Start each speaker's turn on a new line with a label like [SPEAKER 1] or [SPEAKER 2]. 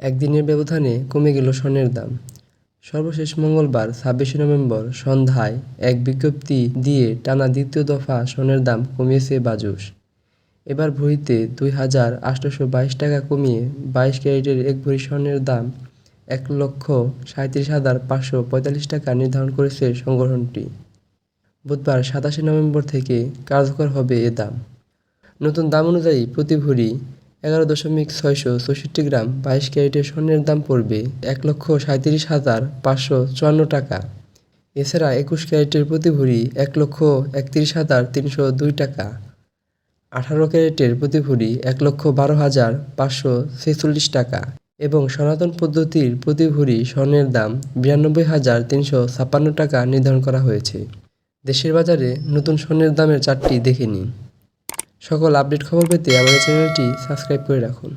[SPEAKER 1] একদিনের ব্যবধানে কমে গেল স্বর্ণের দাম। সর্বশেষ মঙ্গলবার, ছাব্বিশে নভেম্বর, সন্ধ্যায় এক বিজ্ঞপ্তি দিয়ে টানা দ্বিতীয় দফা স্বর্ণের দাম কমিয়েছে বাজুস এবার ভরিতে দুই হাজার আটশোশো বাইশ টাকা কমিয়ে বাইশ ক্যারেটের এক ভরি স্বর্ণের দাম এক লক্ষ সাঁইত্রিশ হাজার পাঁচশো পঁয়তাল্লিশ টাকা নির্ধারণ করেছে সংগঠনটি। বুধবার সাতাশে নভেম্বর থেকে কার্যকর হবে এ দাম। নতুন দাম অনুযায়ী প্রতি ভরি এগারো দশমিক ছয়শো চৌষট্টি গ্রাম বাইশ ক্যারেটের স্বর্ণের দাম পড়বে এক লক্ষ সাঁইত্রিশ হাজার পাঁচশো চুয়ান্ন টাকা। এছাড়া একুশ ক্যারেটের প্রতি ভরি এক লক্ষ একত্রিশ হাজার তিনশো দুই টাকা। আঠারো ক্যারেটের প্রতি ভরি এক লক্ষ বারো হাজার পাঁচশো ছেচল্লিশ টাকা এবং সনাতন পদ্ধতির প্রতি ভরি স্বর্ণের দাম বিরানব্বই হাজার তিনশো ছাপ্পান্ন টাকা নির্ধারণ করা হয়েছে। দেশের বাজারে নতুন স্বর্ণের দামের চারটি দেখে নিন। সকল আপডেট খবর পেতে আমাদের চ্যানেলটি সাবস্ক্রাইব করে রাখুন।